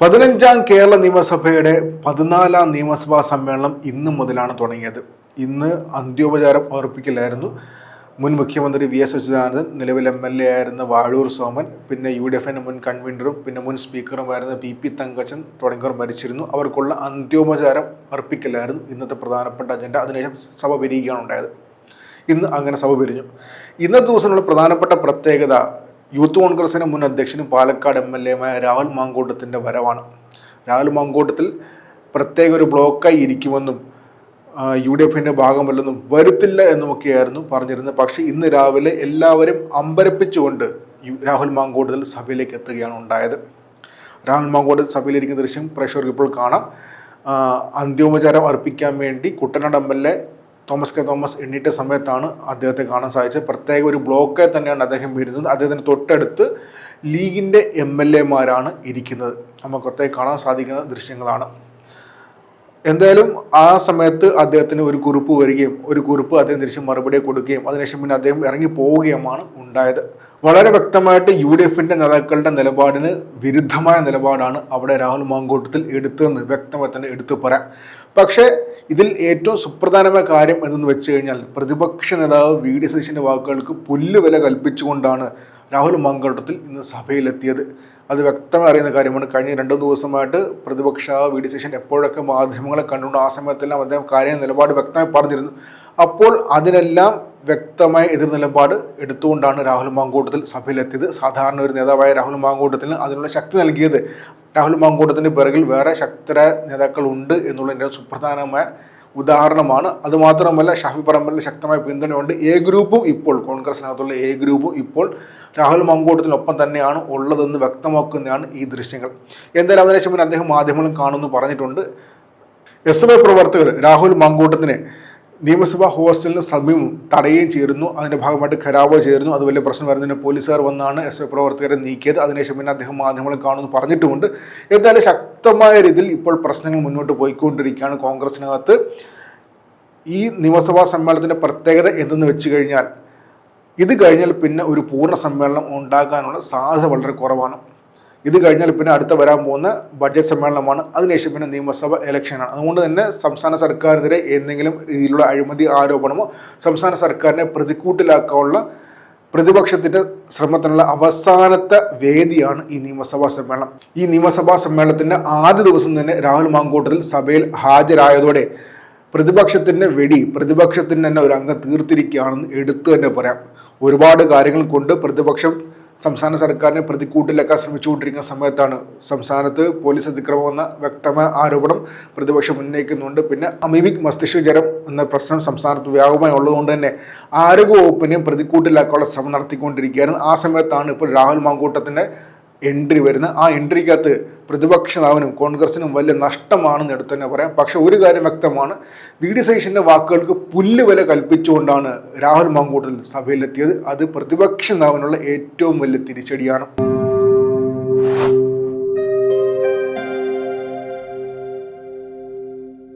പതിനഞ്ചാം കേരള നിയമസഭയുടെ പതിനാലാം നിയമസഭാ സമ്മേളനം ഇന്ന് മുതലാണ് തുടങ്ങിയത്. ഇന്ന് അന്ത്യോപചാരം അർപ്പിക്കലായിരുന്നു. മുൻ മുഖ്യമന്ത്രി വി എസ് അച്യുതാനന്ദൻ നിലവിൽ എം എൽ എ ആയിരുന്ന വാഴൂർ സോമൻ പിന്നെ യു ഡി എഫിന്റെ മുൻ കൺവീനറും പിന്നെ മുൻ സ്പീക്കറുമായിരുന്ന പി പി തങ്കച്ചൻ തുടങ്ങിയവർ മരിച്ചിരുന്നു. അവർക്കുള്ള അന്ത്യോപചാരം അർപ്പിക്കലായിരുന്നു ഇന്നത്തെ പ്രധാനപ്പെട്ട അജണ്ട. അതിനുശേഷം സഭ പിരിയുകയാണ് ഉണ്ടായത്. ഇന്ന് അങ്ങനെ സഭ പിരിഞ്ഞു. ഇന്നത്തെ ദിവസമുള്ള പ്രധാനപ്പെട്ട പ്രത്യേകത യൂത്ത് കോൺഗ്രസിന് മുൻ അധ്യക്ഷനും പാലക്കാട് എം എൽ എമായ രാഹുൽ മാങ്കോട്ടത്തിന്റെ വരവാണ്. രാഹുൽ മാങ്കോട്ടത്തിൽ പ്രത്യേക ഒരു ബ്ലോക്കായി ഇരിക്കുമെന്നും യു ഡി എഫിന്റെ ഭാഗമല്ലെന്നും വരുത്തില്ല എന്നുമൊക്കെയായിരുന്നു പറഞ്ഞിരുന്നത്. പക്ഷേ ഇന്ന് രാവിലെ എല്ലാവരും അമ്പരപ്പിച്ചുകൊണ്ട് രാഹുൽ മാങ്കോട്ടത്തിൽ സഭയിലേക്ക് എത്തുകയാണ് ഉണ്ടായത്. രാഹുൽ മാങ്കോട് സഭയിലിരിക്കുന്ന ദൃശ്യം പ്രേക്ഷകർക്ക് ഇപ്പോൾ കാണാം. അന്ത്യോപചാരം അർപ്പിക്കാൻ വേണ്ടി Kuttanad M L A Thomas K Thomas എണ്ണീറ്റ സമയത്താണ് അദ്ദേഹത്തെ കാണാൻ സാധിച്ചത്. പ്രത്യേക ഒരു ബ്ലോക്കെ തന്നെയാണ് അദ്ദേഹം വരുന്നത് അദ്ദേഹത്തിന് തൊട്ടടുത്ത് ലീഗിന്റെ എം എൽ എമാരാണ് ഇരിക്കുന്നത്. നമുക്കൊക്കെ കാണാൻ സാധിക്കുന്ന ദൃശ്യങ്ങളാണ്. എന്തായാലും ആ സമയത്ത് അദ്ദേഹത്തിന് ഒരു കുറിപ്പ് വരികയും ഒരു കുറിപ്പ് അദ്ദേഹം തിരിച്ച് മറുപടി കൊടുക്കുകയും അതിനുശേഷം പിന്നെ അദ്ദേഹം ഇറങ്ങി പോവുകയുമാണ് ഉണ്ടായത്. വളരെ വ്യക്തമായിട്ട് യു ഡി എഫിന്റെ നേതാക്കളുടെ നിലപാടിന് വിരുദ്ധമായ നിലപാടാണ് അവിടെ രാഹുൽ മാങ്കോട്ടത്തിൽ എടുത്തതെന്ന് വ്യക്തമായി തന്നെ എടുത്തു പറയാം. പക്ഷേ ഇതിൽ ഏറ്റവും സുപ്രധാനമായ കാര്യം എന്തെന്ന് വെച്ച് കഴിഞ്ഞാൽ പ്രതിപക്ഷ നേതാവ് വി ഡി സതീശന്റെ വാക്കുകൾക്ക് പുല്ലുവില കൽപ്പിച്ചുകൊണ്ടാണ് രാഹുൽ മാങ്കോട്ടത്തിൽ ഇന്ന് സഭയിലെത്തിയത്. അത് വ്യക്തമായി അറിയുന്ന കാര്യമാണ്. കഴിഞ്ഞ രണ്ടു ദിവസമായിട്ട് പ്രതിപക്ഷ വി ഡി സതീശൻ എപ്പോഴൊക്കെ മാധ്യമങ്ങളെ കണ്ടുകൊണ്ട് ആ സമയത്തെല്ലാം അദ്ദേഹം കാര്യ നിലപാട് വ്യക്തമായി പറഞ്ഞിരുന്നു. അപ്പോൾ അതിനെല്ലാം വ്യക്തമായ എതിർ നിലപാട് എടുത്തുകൊണ്ടാണ് രാഹുൽ മാങ്കൂട്ടത്തിൽ സഭയിലെത്തിയത്. സാധാരണ ഒരു നേതാവായ രാഹുൽ മാങ്കൂട്ടത്തിന് അതിനുള്ള ശക്തി നൽകിയത് രാഹുൽ മാങ്കൂട്ടത്തിന്റെ പിറകിൽ വേറെ ശക്തരായ നേതാക്കൾ ഉണ്ട് എന്നുള്ളതിന്റെ സുപ്രധാനമായ ഉദാഹരണമാണ്. അതുമാത്രമല്ല ഷാഫി പറമ്പലിന് ശക്തമായ പിന്തുണയുണ്ട്. എ ഗ്രൂപ്പും ഇപ്പോൾ കോൺഗ്രസിനകത്തുള്ള എ ഗ്രൂപ്പും ഇപ്പോൾ രാഹുൽ മങ്കോട്ടത്തിനൊപ്പം തന്നെയാണ് ഉള്ളതെന്ന് വ്യക്തമാക്കുന്നതാണ് ഈ ദൃശ്യങ്ങൾ. എന്തായാലും അതിനുശേഷം അദ്ദേഹം മാധ്യമങ്ങളും കാണുമെന്ന് പറഞ്ഞിട്ടുണ്ട്. എസ് എഫ് ഐ പ്രവർത്തകർ രാഹുൽ മങ്കോട്ടത്തിനെ നിയമസഭാ ഹോസ്റ്റലിന് സമീപം തടയുകയും ചേരുന്നു. അതിന്റെ ഭാഗമായിട്ട് ഖരാവോ ചേരുന്നു. അത് വലിയ പ്രശ്നം വരുന്നതിന് പോലീസുകാർ വന്നാണ് എസ് എഫ് പ്രവർത്തകരെ നീക്കിയത്. അതിനുശേഷം പിന്നെ അദ്ദേഹം മാധ്യമങ്ങളെ കാണുമെന്ന് പറഞ്ഞിട്ടുമുണ്ട്. എന്തായാലും ശക്തമായ രീതിയിൽ ഇപ്പോൾ പ്രശ്നങ്ങൾ മുന്നോട്ട് പോയിക്കൊണ്ടിരിക്കുകയാണ് കോൺഗ്രസിനകത്ത്. ഈ നിയമസഭാ സമ്മേളനത്തിന്റെ പ്രത്യേകത എന്തെന്ന് വെച്ച് കഴിഞ്ഞാൽ ഇത് കഴിഞ്ഞാൽ പിന്നെ ഒരു പൂർണ സമ്മേളനം ഉണ്ടാകാനുള്ള സാധ്യത വളരെ കുറവാണ്. ഇത് കഴിഞ്ഞാൽ പിന്നെ അടുത്ത വരാൻ പോകുന്ന ബഡ്ജറ്റ് സമ്മേളനമാണ്. അതിനുശേഷം പിന്നെ നിയമസഭ ഇലക്ഷനാണ് അതുകൊണ്ട് തന്നെ സംസ്ഥാന സർക്കാരിനെതിരെ എന്തെങ്കിലും രീതിയിലുള്ള അഴിമതി ആരോപണമോ സംസ്ഥാന സർക്കാരിനെ പ്രതിക്കൂട്ടിലാക്കാനുള്ള പ്രതിപക്ഷത്തിന്റെ ശ്രമത്തിനുള്ള അവസാനത്തെ വേദിയാണ് ഈ നിയമസഭാ സമ്മേളനം. ഈ നിയമസഭാ സമ്മേളനത്തിന്റെ ആദ്യ ദിവസം തന്നെ രാഹുൽ മാങ്കൂട്ടത്തിൽ സഭയിൽ ഹാജരായതോടെ പ്രതിപക്ഷത്തിന്റെ വെടി പ്രതിപക്ഷത്തിന് തന്നെ ഒരു അംഗം തീർത്തിരിക്കുകയാണെന്ന് എടുത്തു തന്നെ പറയാം. ഒരുപാട് കാര്യങ്ങൾ കൊണ്ട് പ്രതിപക്ഷം സംസ്ഥാന സർക്കാരിനെ പ്രതിക്കൂട്ടിലാക്കാൻ ശ്രമിച്ചുകൊണ്ടിരിക്കുന്ന സമയത്താണ് സംസ്ഥാനത്ത് പോലീസ് അതിക്രമം എന്ന വ്യക്തമായ ആരോപണം പ്രതിപക്ഷം ഉന്നയിക്കുന്നുണ്ട്. പിന്നെ അമീബിക് മസ്തിഷ്ക ജ്വരം എന്ന പ്രശ്നം സംസ്ഥാനത്ത് വ്യാപകമായി ഉള്ളതുകൊണ്ട് തന്നെ ആരോഗ്യ വകുപ്പിനെയും പ്രതിക്കൂട്ടിലാക്കാനുള്ള ശ്രമം നടത്തിക്കൊണ്ടിരിക്കുകയാണ് ആ സമയത്താണ് ഇപ്പോൾ രാഹുൽ മാങ്കൂട്ടത്തിന്റെ എൻട്രി വരുന്ന ആ എൻട്രിക്കകത്ത് പ്രതിപക്ഷ നേതാവിനും കോൺഗ്രസിനും വലിയ നഷ്ടമാണെന്ന് എടുത്തു തന്നെ പറയാം. പക്ഷെ ഒരു കാര്യം വ്യക്തമാണ്. വി ഡി സതീശിന്റെ വാക്കുകൾക്ക് പുല്ല് വില കൽപ്പിച്ചുകൊണ്ടാണ് രാഹുൽ മാങ്കൂട്ടൽ സഭയിലെത്തിയത്. അത് പ്രതിപക്ഷ നേതാവിനുള്ള ഏറ്റവും വലിയ തിരിച്ചടിയാണ്.